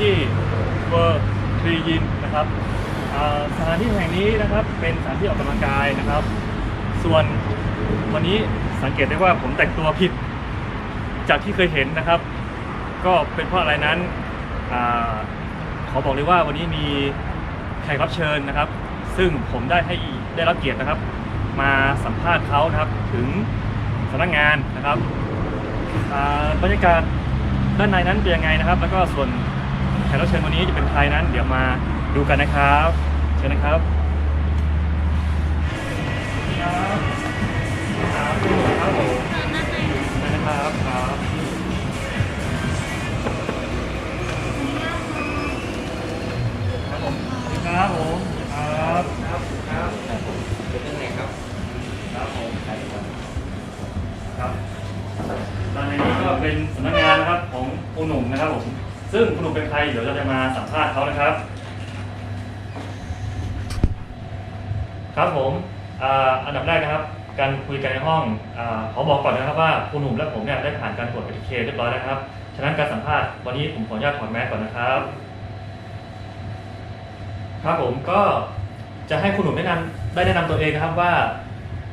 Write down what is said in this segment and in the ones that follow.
ที่เวอร์ทรียินนะครับสถานที่แห่งนี้นะครับเป็นสถานที่ออกกำลังกายนะครับ ส่วนวันนี้สังเกตได้ว่าผมแต่งตัวผิดจากที่เคยเห็นนะครับ ก็เป็นเพราะอะไรนั้นอขอบอกเลยว่าวันนี้มีแขกรับเชิญนะครับ ซึ่งผมได้ให้ได้รับเกียรตินะครับ มาสัมภาษณ์เขานะครับถึงสำนักงานนะครับบรรยากาศด้านในนั้นเป็นยังไงนะครับ แล้วก็ส่วน ขกรับเชิญวันนี้จะเป็นใครนั้น เดี๋ยวมาดูกันนะครับ เชิญนะครับครับครับผมนะครับครับครับผมครับครับครับครับเป็นยังไงครับครับผมครับด้านนี้ก็เป็นสำนักงานนะครับของคุณหนุ่มนะครับผม ซึ่งคุณหนุ่มเป็นใครเดี๋ยวเราจะมาสัมภาษณ์เขานะครับ ครับผมอาอันดับแรกนะครับ การคุยกันในห้องอาขอบอกก่อนนะครับว่าคุณหนุ่มและผมเนี่ยได้ผ่านการตรวจ ATK เคเรียบร้อยแล้วครับ ฉะนั้นการสัมภาษณ์วันนี้ผมขออนุญาตถอดแมสก่อนนะครับ ครับผมก็จะให้คุณหนุ่มแนะนำได้แนะนำตัวเองนะครับว่า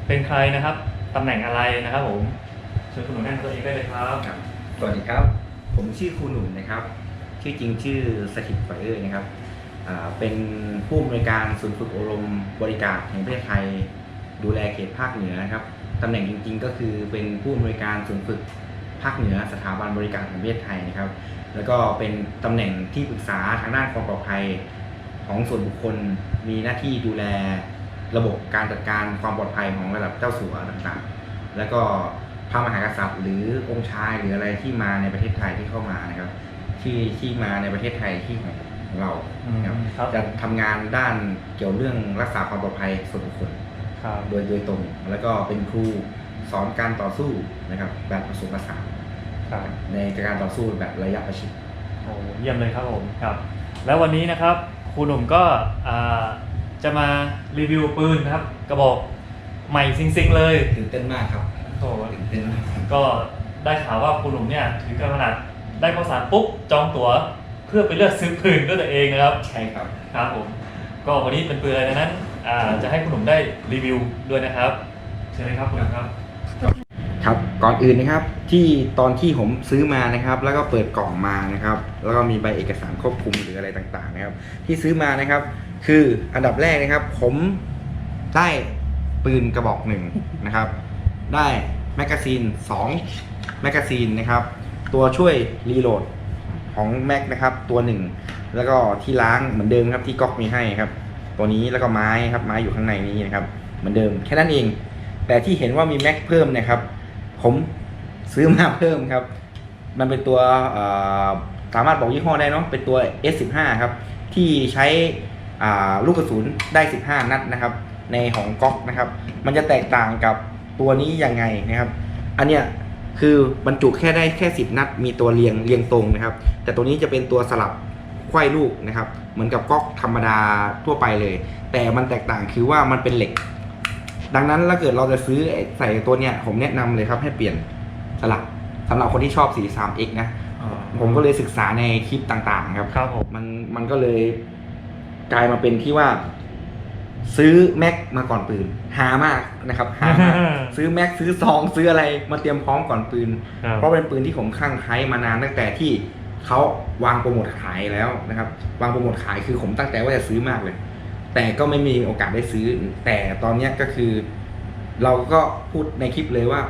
เป็นใครนะครับตำแหน่งอะไรนะครับผมเชิญคุณหนุ่มแนะนำตัวเองได้เลยครับ ครับสวัสดีครับ ผมชื่อครูหนุ่มนะครับ ชื่อจริงชื่อสถิตไฟเอ้ยนะครับเป็นผู้อำนวยการศูนย์ฝึกอบรมบริการแห่งประเทศไทย ดูแลเขตภาคเหนือนะครับตำแหน่งจริง ๆ ก็คือเป็นผู้อำนวยการศูนย์ฝึกภาคเหนือสถาบันบริการแห่งประเทศไทยนะครับ แล้วก็เป็นตำแหน่งที่ปรึกษาทางด้านความปลอดภัยของส่วนบุคคลมีหน้าที่ดูแลระบบการจัดการความปลอดภัยของระดับเจ้าสัวต่างๆ แล้วก็พระมหากษัตริย์ หรือองค์ชายหรืออะไรที่มาในประเทศไทยที่เข้ามานะครับ ที่ที่มาในประเทศไทยที่ของของเรานะครับอืมครับ จะทำงานด้านเกี่ยวเรื่องรักษาความปลอดภัยส่วนบุคคล ครับโดยโดยตรง แล้วก็เป็นครูสอนการต่อสู้นะครับแบบผสมผสานครับ ในการต่อสู้แบบระยะประชิด โอ้เยี่ยมเลยครับผมครับ แล้ววันนี้นะครับครูหนุ่มก็อ่าจะมารีวิวปืนนะครับ กระบอกใหม่ซิงๆเลยตื่นเต้นมากครับโอ้โหตื่นเต้นมากครับก็ได้ข่าวว่าครูหนุ่มเนี่ยถึงกับขนาด ได้ข้อสารปุ๊บจองตั๋วเพื่อไปเลือกซื้อปืนด้วยตัวเองนะครับใช่ครับครับผมก็วันนี้เป็นปืนอะไรดังนั้นอ่าจะให้คุณหนุ่มได้รีวิวด้วยนะครับเชิญเลยครับคุณหนุ่มครับ ครับก่อนอื่นนะครับที่ตอนที่ผมซื้อมานะครับ แล้วก็เปิดกล่องมานะครับ แล้วก็มีใบเอกสารควบคุมหรืออะไรต่างๆนะครับ ที่ซื้อมานะครับ คืออันดับแรกนะครับ ผมได้ปืนกระบอกหนึ่งนะครับ ได้แมกกาซีน2แมกกาซีนนะครับ ตัวช่วยรีโหลดของแม็กนะครับ ตัวหนึ่งแล้วก็ที่ล้างเหมือนเดิมครับที่ก๊อกมีให้ครับ ตัวนี้แล้วก็ไม้ครับไม้อยู่ข้างในนี้นะครับ เหมือนเดิมแค่นั้นเอง แต่ที่เห็นว่ามีแม็กเพิ่มนะครับ ผมซื้อมาเพิ่มครับ มันเป็นตัวสามารถบอกยี่ห้อได้เนาะเป็นตัว S15 ครับ ที่ใช้ลูกกระสุนได้ 15 นัดนะครับ ในของก๊อกนะครับ มันจะแตกต่างกับตัวนี้ยังไงนะครับ อันเนี้ย คือบรรจุแค่ได้แค่ 10 นัด มีตัวเรียงเรียงตรงนะครับ แต่ตัวนี้จะเป็นตัวสลับไขว้ลูกนะครับ เหมือนกับก๊อกธรรมดาทั่วไปเลย แต่มันแตกต่างคือว่ามันเป็นเหล็ก ดังนั้นถ้าเกิดเราจะซื้อไอ้ใส่ตัวเนี้ยผมแนะนำเลยครับให้เปลี่ยนสลับสำหรับคนที่ชอบ 43x นะผมก็เลยศึกษาในคลิปต่างๆ ครับครับผมมันมันก็เลยกลายมาเป็นที่ว่า ซื้อแม็กมาก่อนปืน หามากนะครับหามาก ซื้อแม็กซื้อซองซื้ออะไรมาเตรียมพร้อมก่อนปืน ครับ เพราะเป็นปืนที่ผมข้างไคล้มานานตั้งแต่ที่เขาวางโปรโมทขายแล้วนะครับ วางโปรโมทขายคือผมตั้งใจว่าจะซื้อมากเลย แต่ก็ไม่มีโอกาสได้ซื้อ แต่ตอนเนี้ยก็คือ เราก็พูดในคลิปเลยว่า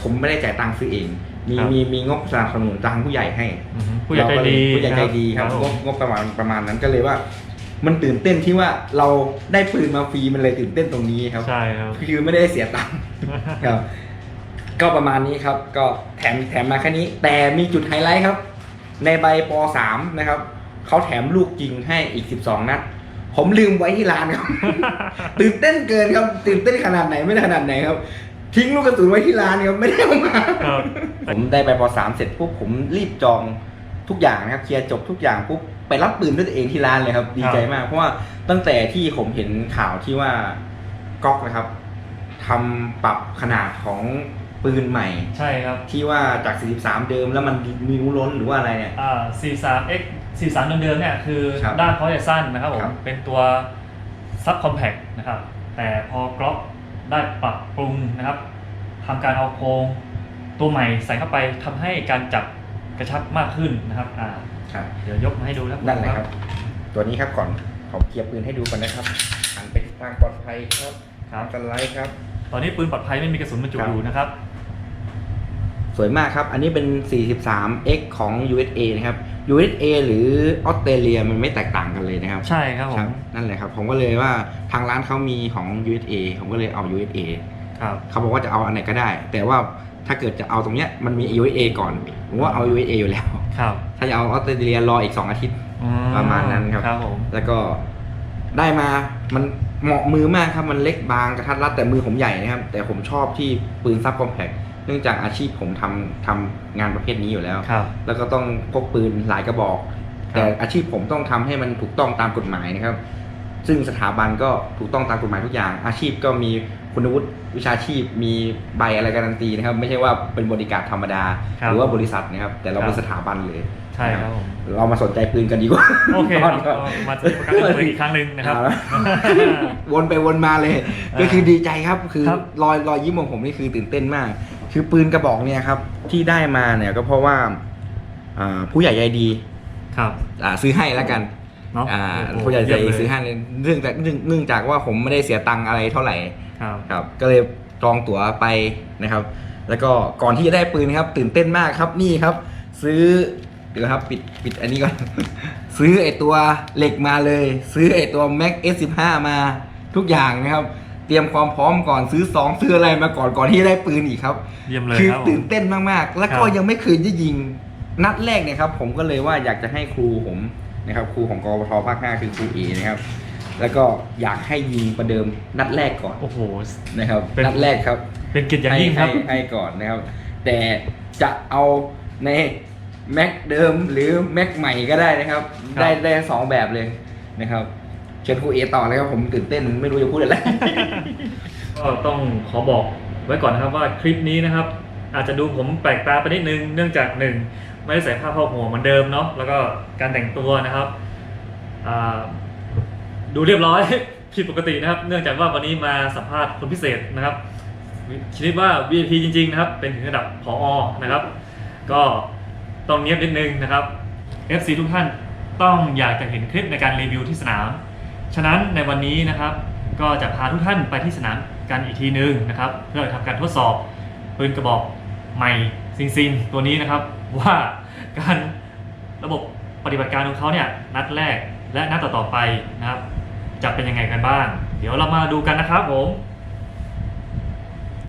ผมไม่ได้จ่ายตังค์ซื้อเอง มีครับ มีมีงบสนับสนุนทางผู้ใหญ่ให้ อือฮึผู้ใหญ่ใจดีผู้ใหญ่ใจดีครับผมงบงบประมาณประมาณนั้นก็เลยว่า มันตื่นเต้นที่ว่าเราได้ปืนมาฟรีมันเลยตื่นเต้นตรงนี้ครับ ใช่ครับ คือไม่ได้เสียตังค์ครับ ก็ประมาณนี้ครับ ก็แถมแถมมาแค่นี้ แต่มีจุดไฮไลท์ครับ ในใบป .3 นะครับเขาแถมลูกยิงให้อีก 12 นัดผมลืมไว้ที่ร้านครับ ตื่นเต้นเกินครับ ตื่นเต้นขนาดไหนไม่ได้ขนาดไหนครับ ทิ้งลูกกระสุนไว้ที่ร้านครับไม่ได้เอามาครับผมได้ใบป .3 เสร็จปุ๊บผมรีบจองทุกอย่างนะครับเคลียร์จบทุกอย่างปุ๊บ ไปรับปืนด้วยตัวเองที่ร้านเลยครับ ดีใจมาก เพราะว่าตั้งแต่ที่ผมเห็นข่าวที่ว่าก๊อกนะครับทำปรับขนาดของปืนใหม่ ใช่ครับ ที่ว่าจาก 43 เดิมแล้วมันมีนิ้วล้นหรือว่าอะไรเนี่ยอ่า 43x 43 เดิมๆเนี่ยคือครับด้านเขาจะสั้นนะครับผครัมบเป็นตัวซับคอมแพ t นะครับ แต่พอกล็อกได้ปรับปรุงนะครับทำการเอาโครงตัวใหม่ใส่เข้าไปทำให้การจับกระชับมากขึ้นนะครับอ่า ครับเดี๋ยวยกมาให้ดูนะครับนั่นแหละครับ ตัวนี้ครับก่อนผมเคลียร์ปืนให้ดูก่อนนะครับหันไปทางปลอดภัยครับครับสไลด์ครับ ตอนนี้ปืนปลอดภัยไม่มีกระสุนบรรจุครับอยู่นะครับ สวยมากครับ อันนี้เป็น 43x ของ USA นะครับ USA หรือออสเตรเลียมันไม่แตกต่างกันเลยนะครับ ใช่ครับผครัมบนั่นแหละครับ ผมก็เลยว่าทางร้านเขามีของ USA ผมก็เลยเอา USA ครับเขาบอกว่าจะเอาอันไหนก็ได้ แต่ว่าถ้าเกิดจะเอาตรงเนี้ยมันมี USA ก่อน ผมว่าเอา USA อยู่แล้ว ครับถ้าจะเอาออสเตรเลียรออีก 2 อาทิตย์อืประมาณนั้นครับ ครับผมแล้วก็ได้มามันเหมาะมือมากครับ มันเล็กบางกระทัดรัดแต่มือผมใหญ่นะครับ แต่ผมชอบที่ปืนซับคอมแพคเนื่องจากอาชีพผมทำทำงานประเภทนี้อยู่แล้ว ครับ แล้วก็ต้องพกปืนหลายกระบอก ครับ แต่อาชีพผมต้องทำให้มันถูกต้องตามกฎหมายนะครับ ซึ่งสถาบันก็ถูกต้องตามกฎหมายทุกอย่าง อาชีพก็มี คุณวุฒิวิชาชีพมีใบอะไรการันตีนะครับ ไม่ใช่ว่าเป็นบริการธรรมดา ครับหรือว่าบริษัทนะครับ แต่เราครับเป็นสถาบันเลยใช่ครับผมเรามาสนใจปืนกันดีกว่าโอเคครับก็มาที่ประกันเปิดอีกครั้งหนึ่งนะครับ เอาละ วนไปวนมาเลย อ่าก็คือดีใจครับ คือครับรอยรอยยิ้มของผมนี่คือตื่นเต้นมาก คือปืนกระบอกเนี่ยครับ ที่ได้มาเนี่ยก็เพราะว่าอ่าผู้ใหญ่ใจดีครับ อ่าซื้อให้แล้วกัน เนาะอ่าโอ้โผู้ใหญ่ใจเยี่ยมดีเลยซื้อให้เนี่ยเนื่องจากเนื่องเนื่องจากว่าผมไม่ได้เสียตังค์อะไรเท่าไหร่ครับครับก็เลยจองตั๋วไปนะครับ แล้วก็ก่อนที่จะได้ปืนนะครับ ตื่นเต้นมากครับนี่ครับ ซื้อเดี๋ยวครับปิดปิดอันนี้ก่อนซื้อไอตัวเหล็กมาเลย ซื้อไอตัว Mac S15 มาทุกอย่างนะครับ เตรียมความพร้อมก่อนซื้อสองซื้ออะไรมาก่อนก่อนที่จะได้ปืนอีกครับเยี่ยมเลยคือครับผมตื่นเต้นมากๆ แล้วก็ครับยังไม่เคยได้ยิงนัดแรกเนี่ยครับ ผมก็เลยว่าอยากจะให้ครูผม นะครับครูของกปทภาค5คือครูเอนะครับ แล้วก็อยากให้ยิงประเดิมนัดแรกก่อนโอ้โห นะครับเป็น นัดแรกครับเป็นเกิจอย่างยิ่งครับให้ให้ให้ก่อนนะครับ แต่จะเอาในแม็กเดิมหรือแม็กใหม่ก็ได้นะครับ ครับ ได้ได้ทั้งสองแบบเลยนะครับเชิญครูเอต่อเลยครับผมตื่นเต้นไม่รู้จะพูดอะไร ก็ต้องขอบอกไว้ก่อนนะครับว่าคลิปนี้นะครับ อาจจะดูผมแปลกตาไปนิดนึงเนื่องจากหนึ่ง ไม่ได้ใส่ผ้าครอบหัวเหมือนเดิมเนาะแล้วก็การแต่งตัวนะครับดูเรียบร้อย ผิดปกตินะครับ เนื่องจากว่าวันนี้มาสัมภาษณ์คนพิเศษนะครับชนิดว่า VIP จริงๆนะครับ เป็นถึงระดับผอนะครับ ก็ต้องเนียบนิดนึงนะครับ FC ทุกท่านต้องอยากจะเห็นคลิปในการรีวิวที่สนาม ฉะนั้นในวันนี้นะครับ ก็จะพาทุกท่านไปที่สนามกันอีกทีนึงนะครับ เพื่อทำการทดสอบปืนกระบอกใหม่ ซิงซินตัวนี้นะครับว่าการระบบปฏิบัติการของเขาเนี่ยนัดแรกและนัดต่อๆไปนะครับจะเป็นยังไงกันบ้าง เดี๋ยวเรามาดูกันนะครับผม